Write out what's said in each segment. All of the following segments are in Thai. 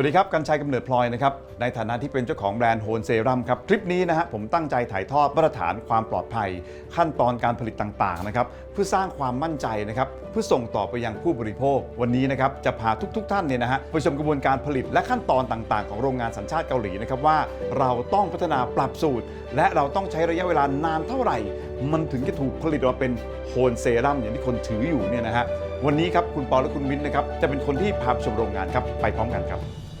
วัสดีครับ กัญชัยกำเนิดพลอยนะครับ ในฐานะที่เป็นเจ้าของแบรนด์โฮนเซรัมครับ คลิปนี้นะฮะผมตั้งใจถ่ายทอดมาตรฐานความปลอดภัย ขั้นตอนการผลิตต่างๆนะครับเพื่อสร้างความมั่นใจนะครับเพื่อส่งต่อไปยังผู้บริโภค วันนี้นะครับจะพาทุกๆท่านเนี่ยนะฮะไปชมกระบวนการผลิตและขั้นตอนต่างๆ ของโรงงานสัญชาติเกาหลีนะครับว่าเราต้องพัฒนาปรับสูตร และเราต้องใช้ระยะเวลานานเท่าไหร่ มันถึงจะถูกผลิตออกมาเป็นโฮนเซรัมอย่างที่คนถืออยู่เนี่ยนะฮะวันนี้ครับคุณปอและคุณมิ้นนะครับจะเป็นคนที่พาชมโรงงานครับไปพร้อมกันครับ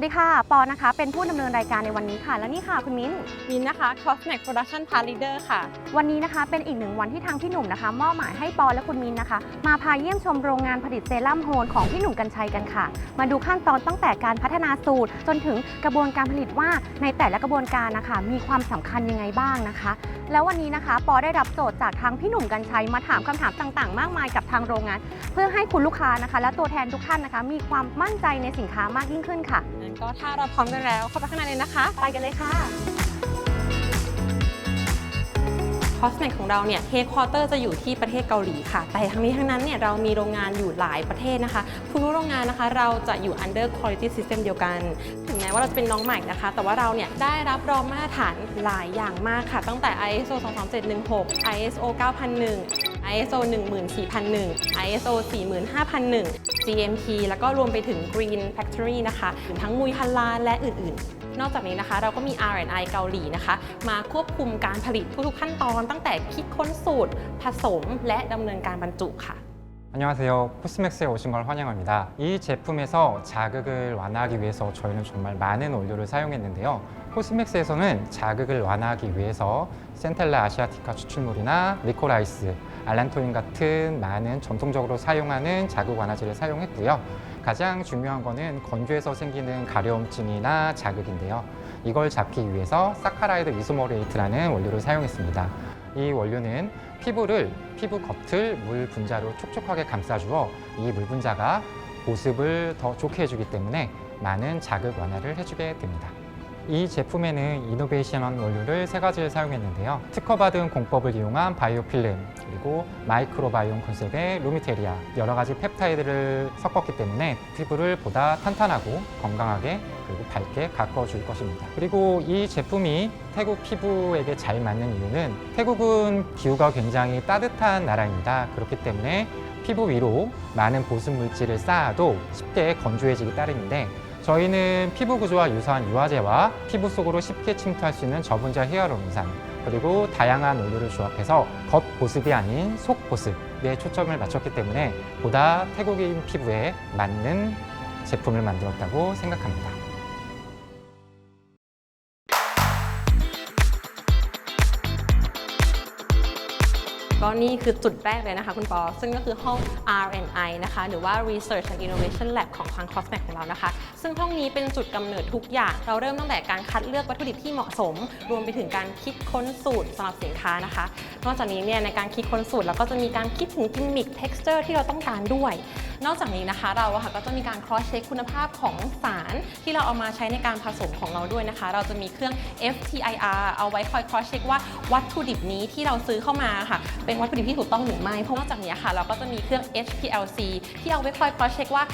วัสดีค่ะ ปอนะคะ เป็นผู้ดำเนินรายการในวันนี้ค่ะ และนี่ค่ะ คุณมิ้น มินนะคะ Cosmic Production Part Leader ค่ะ วันนี้นะคะ เป็นอีกหนึ่งวันที่ทางพี่หนุ่มนะคะ มอบหมายให้ปอและคุณมินนะคะ มาพาเยี่ยมชมโรงงานผลิตเซรั่มโฮนของพี่หนุ่มกัญชัยกันค่ะ มาดูขั้นตอนตั้งแต่การพัฒนาสูตร จนถึงกระบวนการผลิตว่าในแต่ละกระบวนการนะคะ มีความสำคัญยังไงบ้างนะคะ แล้ววันนี้นะคะ ปอได้รับโจทย์จากทางพี่หนุ่มกัญชัยมาถามคำถามต่างๆ มากมายกับทางโรงงาน เพื่อให้คุณลูกค้านะคะ และตัวแทนทุกท่านนะคะ มีความมั่นใจในสินค้ามากยิ่งขึ้นค่ะงั้นก็ถ้าเราพร้อมกันแล้วเข้าไปข้างในเลยนะคะ ไปกันเลยค่ะ Cosmic ของเราเนี่ย Headquarter จะอยู่ที่ประเทศเกาหลีค่ะ แต่ทั้งนี้ทั้งนั้นเนี่ยเรามีโรงงานอยู่หลายประเทศนะคะผู้รู้โรงงานนะคะ เราจะอยู่ under quality system เดียวกัน ถึงแม้ว่าเราจะเป็นน้องใหม่นะคะ แต่ว่าเราเนี่ยได้รับรองมาตรฐานหลายอย่างมากค่ะ ตั้งแต่ ISO 22716 ISO 9001 ISO 14001 ISO 45001 GMP แล้วก็รวมไปถึง Green Factory นะคะทั้งมุยฮัลลาลและอื่นๆ นอกจากนี้นะคะ เราก็มี R&I เกาหลีนะคะ มาควบคุมการผลิตทุกๆขั้นตอนตั้งแต่คิดค้นสูตร ผสมและดำเนินการบรรจุค่ะ 안녕하세요. 코스맥스에 오신 걸 환영합니다. 이 제품에서 자극을 완화하기 위해서 저희는 정말 많은 원료를 사용했는데요. 코스맥스에서는 자극을 완화하기 위해서 센텔라 아시아티카 추출물이나 리코라이스, 알란토인 같은 많은 전통적으로 사용하는 자극 완화제를 사용했고요. 가장 중요한 거는 건조해서 생기는 가려움증이나 자극인데요. 이걸 잡기 위해서 사카라이드 이소모레이트라는 원료를 사용했습니다. 이 원료는 피부를 피부 겉을 물 분자로 촉촉하게 감싸주어 이 물 분자가 보습을 더 좋게 해주기 때문에 많은 자극 완화를 해주게 됩니다. 이 제품에는 이노베이션한 원료를 세 가지를 사용했는데요. 특허받은 공법을 이용한 바이오 필름, 그리고 마이크로바이옴 컨셉의 루미테리아, 여러 가지 펩타이드를 섞었기 때문에 피부를 보다 탄탄하고 건강하게 그리고 밝게 가꿔줄 것입니다. 그리고 이 제품이 태국 피부에게 잘 맞는 이유는 태국은 기후가 굉장히 따뜻한 나라입니다. 그렇기 때문에 피부 위로 많은 보습 물질을 쌓아도 쉽게 건조해지기 따름인데 저희는 피부 구조와 유사한 유화제와 피부 속으로 쉽게 침투할 수 있는 저분자 히알루론산 그리고 다양한 원료를 조합해서 겉 보습이 아닌 속 보습에 초점을 맞췄기 때문에 보다 태국인 피부에 맞는 제품을 만들었다고 생각합니다. ก็นี่คือจุดแรกเลยนะคะคุณปอ ซึ่งก็คือห้อง R&I นะคะ หรือว่า Research and Innovation Lab ของทาง Cosmic ของเรานะคะ ซึ่งห้องนี้เป็นจุดกำเนิดทุกอย่าง เราเริ่มตั้งแต่การคัดเลือกวัตถุดิบที่เหมาะสม รวมไปถึงการคิดค้นสูตรสำหรับสินค้านะคะ นอกจากนี้เนี่ยในการคิดค้นสูตรเราก็จะมีการคิดถึงกิมมิค texture ที่เราต้องการด้วย นอกจากนี้นะคะ เราอะค่ะก็จะมีการ cross check คุณภาพของสารที่เราเอามาใช้ในการผสมของเราด้วยนะคะ เราจะมีเครื่อง FTIR เอาไว้คอย cross check ว่าวัตถุดิบนี้ที่เราซื้อเข้ามาค่ะ เป็นวัตถุดิบที่ถูกต้องหรือไม่ เพราะนอกจากนี้ค่ะ เราก็จะมีเครื่อง HPLC ที่เอาไว้คอย cross check ว่า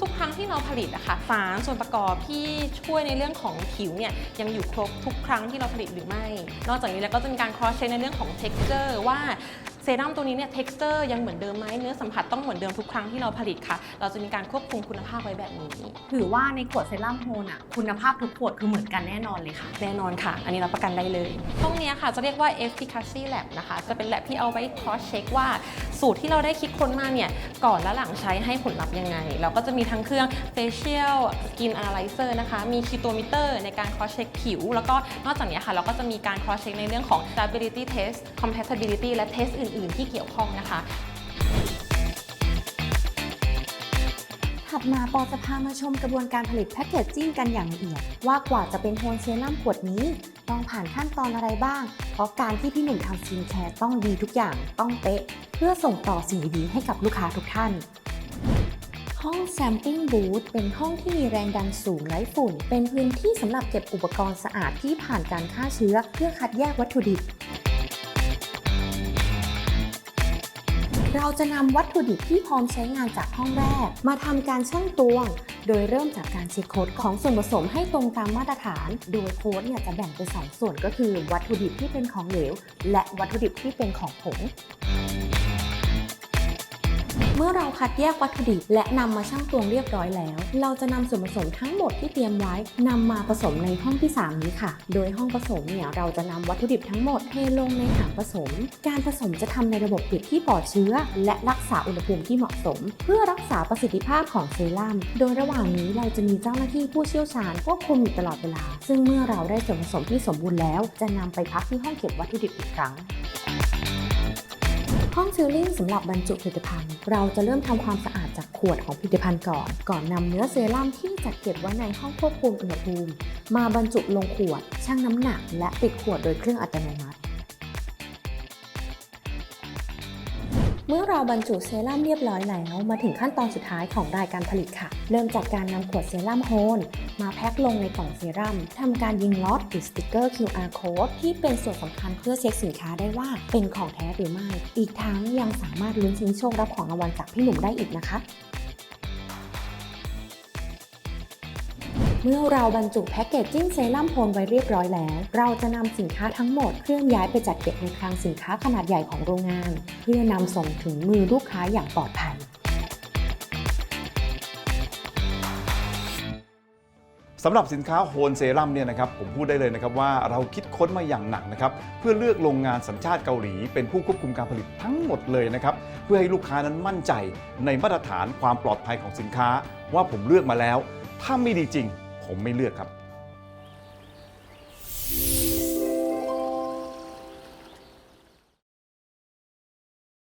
ทุกๆ ครั้งที่เราผลิตอะคะสารส่วนประกอบที่ช่วยในเรื่องของผิวเนี่ยยังอยู่ครบทุกครั้งที่เราผลิตหรือไม่ นอกจากนี้แล้วก็จะมีการ cross check ในเรื่องของ texture ว่าเซรั่มตัวนี้เนี่ย texture ยังเหมือนเดิมไหมเนื้อสัมผัสต้องเหมือนเดิมทุกครั้งที่เราผลิตค่ะ เราจะมีการควบคุมคุณภาพไว้แบบนี้ ถือว่าในขวดเซรั่มโฮนอะคุณภาพทุกขวดคือเหมือนกันแน่นอนเลยค่ะ แน่นอนค่ะ อันนี้รับประกันได้เลยห้องเนี้ยค่ะจะเรียกว่า efficacy lab นะคะ จะเป็น lab ที่เอาไว้ cross check ว่า สูตรที่เราได้คิดค้นมาเนี่ยก่อนและหลังใช้ให้ผลลัพธ์ยังไง เราก็จะมีทั้งเครื่อง facial skin analyzer นะคะ มี ketometer ในการ cross check ผิว แล้วก็นอกจากนี้ค่ะ เราก็จะมีการ cross check ในเรื่องของ stability test compatibility และ test อื่น ๆ ที่เกี่ยวข้องนะคะถัดมาปอจะพามาชมกระบวนการผลิตแพคเกจจิ้งกันอย่างละเอียด ว่ากว่าจะเป็นโฮนเซรั่มขวดนี้ ต้องผ่านขั้นตอนอะไรบ้าง เพราะการที่พี่หนุ่มทำสกินแคร์ต้องดีทุกอย่างต้องเป๊ะ เพื่อส่งต่อสิ่งดีๆให้กับลูกค้าทุกท่าน ห้อง Sampling Booth เป็นห้องที่มีแรงดันสูงไร้ฝุ่น เป็นพื้นที่สำหรับเก็บอุปกรณ์สะอาดที่ผ่านการฆ่าเชื้อ เพื่อคัดแยกวัตถุดิบเราจะนำวัตถุดิบที่พร้อมใช้งานจากห้องแรก มาทำการชั่งตวง โดยเริ่มจากการเช็คโค้ดของส่วนผสมให้ตรงตามมาตรฐาน โดยโค้ดเนี่ยจะแบ่งเป็นสองส่วนก็คือ วัตถุดิบที่เป็นของเหลว และวัตถุดิบที่เป็นของผง เมื่อเราคัดแยกวัตถุดิบและนำมาชั่งตวงเรียบร้อยแล้ว เราจะนำส่วนผสมทั้งหมดที่เตรียมไว้นำมาผสมในห้องที่ 3 นี้ค่ะ โดยห้องผสมเนี่ยเราจะนำวัตถุดิบทั้งหมดเทลงในถังผสม การผสมจะทำในระบบปิดที่ปลอดเชื้อ และรักษาอุณหภูมิที่เหมาะสม เพื่อรักษาประสิทธิภาพของเซรั่ม โดยระหว่างนี้เราจะมีเจ้าหน้าที่ผู้เชี่ยวชาญควบคุมอยู่ตลอดเวลา ซึ่งเมื่อเราได้ส่วนผสมที่สมบูรณ์แล้ว จะนำไปพักที่ห้องเก็บวัตถุดิบอีกครั้ง ห้องซีลลิ่งสำหรับบรรจุผลิตภัณฑ์ เราจะเริ่มทำความสะอาดจากขวดของผลิตภัณฑ์ก่อน ก่อนนำเนื้อเซรั่มที่จัดเก็บไว้ในห้องควบคุมอุณหภูมิ มาบรรจุลงขวดชั่งน้ำหนัก และปิดขวดโดยเครื่องอัตโนมัติ มื่อเราบรรจุเซรั่มเรียบร้อยแล้ว มาถึงขั้นตอนสุดท้ายของรายการผลิตค่ะ เริ่มจากการนำขวดเซรั่มโฮลมาแพ็คลงในกล่องเซรั่มทำการยิงล็อตติดสติกเกอร์ QR code ที่เป็นส่วนสำคัญเพื่อเช็คสินค้าได้ว่าเป็นของแท้หรือไม่ อีกทั้งยังสามารถลุ้นชิงโชครับของรางวัลจากพี่หนุ่มได้อีกนะคะ เมื่อเราบรรจุแพ็กเกจจิ้งเซรั่มโพลไว้เรียบร้อยแล้ว เราจะนำสินค้าทั้งหมดเคลื่อนย้ายไปจัดเก็บในคลังสินค้าขนาดใหญ่ของโรงงาน เพื่อนำส่งถึงมือลูกค้าอย่างปลอดภัยสำหรับสินค้าโฮนเซรั่มเนี่ยนะครับผมพูดได้เลยนะครับว่าเราคิดค้นมาอย่างหนักนะครับเพื่อเลือกโรงงานสัญชาติเกาหลี เป็นผู้ควบคุมการผลิตทั้งหมดเลยนะครับเพื่อให้ลูกค้านั้นมั่นใจในมาตรฐานความปลอดภัยของสินค้า ว่าผมเลือกมาแล้ว ถ้าไม่ดีจริง ผมไม่เลือกครับ